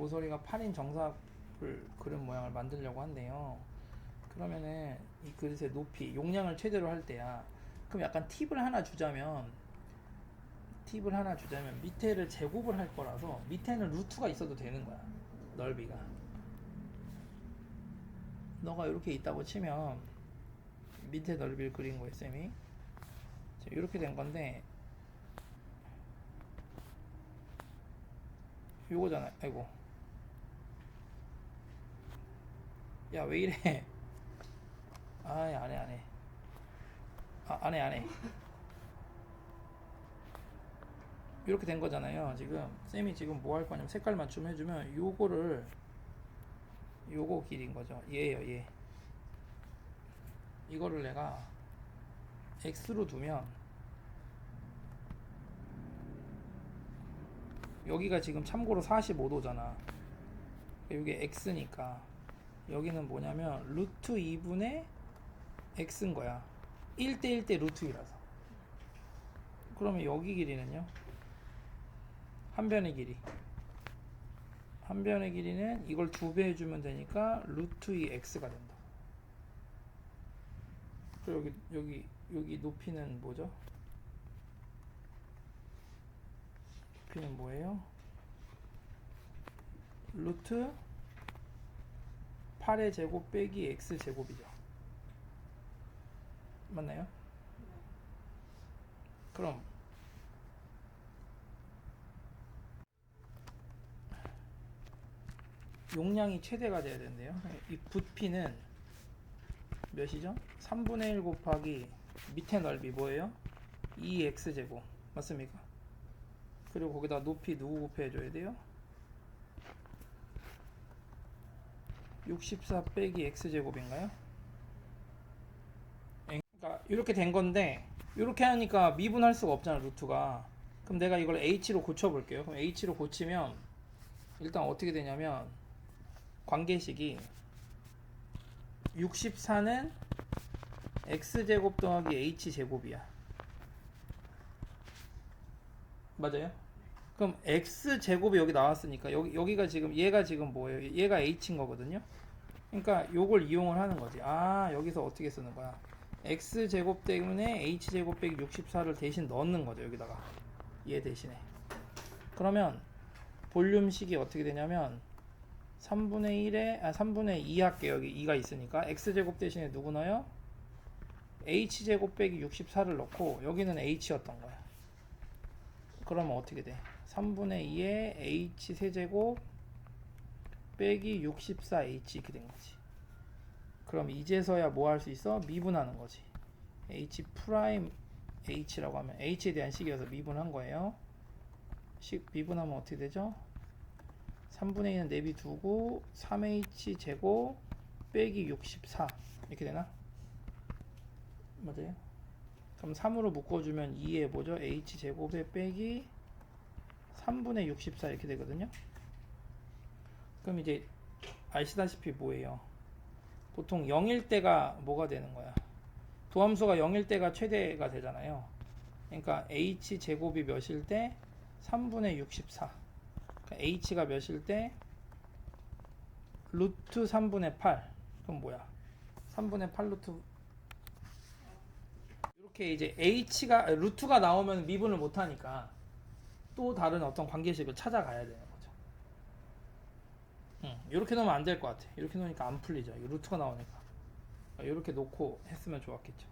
모서리가 8인 정사각을 그런 모양을 만들려고 한대요. 그러면은 이 그릇의 높이, 용량을 최대로 할 때야. 그럼 약간 팁을 하나 주자면 팁을 하나 주자면 밑에를 제곱을 할 거라서 밑에는 루트가 있어도 되는 거야. 넓이가. 너가 이렇게 있다고 치면 밑에 넓이를 그린 거예요, 쌤이. 자, 이렇게 된 건데 요거잖아. 아이고. 야, 왜 이래? 아이, 안 해, 안 해. 아, 안 해, 안 해. 이렇게 된 거잖아요. 지금 쌤이 지금 뭐 할 거냐면 색깔 맞춤 해주면 요거를 요거 길인 거죠. 얘예요, 얘. 이거를 내가 x로 두면 여기가 지금 참고로 45도잖아. 이게 x니까 여기는 뭐냐면 루트 2분의 x인 거야. 1대 1 대 루트 2라서. 그러면 여기 길이는요? 한 변의 길이. 한 변의 길이는 이걸 두 배 해주면 되니까 루트 2 x가 된다. 그리고 여기 여기 여기 높이는 뭐죠? 높이는 뭐예요? 루트 8의 제곱 빼기 x 제곱이죠. 맞나요? 그럼 용량이 최대가 돼야 되는데요. 이 부피는 몇이죠? 3분의 1 곱하기 밑에 넓이 뭐예요? 2x 제곱 맞습니까? 그리고 거기다 높이 누구 곱해줘야 돼요? 64 빼기 x 제곱인가요? 그러니까 이렇게 된 건데 이렇게 하니까 미분할 수가 없잖아 루트가 그럼 내가 이걸 h로 고쳐볼게요 그럼 h로 고치면 일단 어떻게 되냐면 관계식이 64는 x제곱 더하기 h제곱이야 맞아요? 그럼 x제곱이 여기 나왔으니까 여기, 여기가 지금 얘가 지금 뭐예요? 얘가 h인 거거든요? 그러니까 요걸 이용을 하는 거지. 아 여기서 어떻게 쓰는 거야? X제곱 때문에 h제곱 빼기 64를 대신 넣는 거죠 여기다가. 얘 대신에. 그러면 볼륨식이 어떻게 되냐면 3분의 1에 아 3분의 2 할게요 여기 2가 있으니까. X제곱 대신에 누구 넣어요? h제곱 빼기 64를 넣고 여기는 h였던 거야. 그러면 어떻게 돼? 3분의 2에 h 세제곱 빼기 64h 이렇게 된 거지 그럼 이제서야 뭐 할 수 있어? 미분하는 거지 h 프라임 h라고 하면 h에 대한 식이어서 미분한 거예요 식 미분하면 어떻게 되죠? 3분의 2는 내비 두고 3h 제곱 빼기 64 이렇게 되나? 맞아요? 그럼 3으로 묶어주면 2에 뭐죠? h 제곱에 빼기 3분의 64 이렇게 되거든요. 그럼 이제 아시다시피 뭐예요? 보통 0일 때가 뭐가 되는 거야? 도함수가 0일 때가 최대가 되잖아요. 그러니까 h 제곱이 몇일 때 3분의 64. 그러니까 h가 몇일 때 루트 3분의 8. 그럼 뭐야? 3분의 8 루트 이렇게 이제 h가 루트가 나오면 미분을 못 하니까 또 다른 어떤 관계식을 찾아가야 되는 거죠. 응, 이렇게 놓으면 안 될 것 같아. 이렇게 놓으니까 안 풀리죠. 이 루트가 나오니까 이렇게 놓고 했으면 좋았겠죠.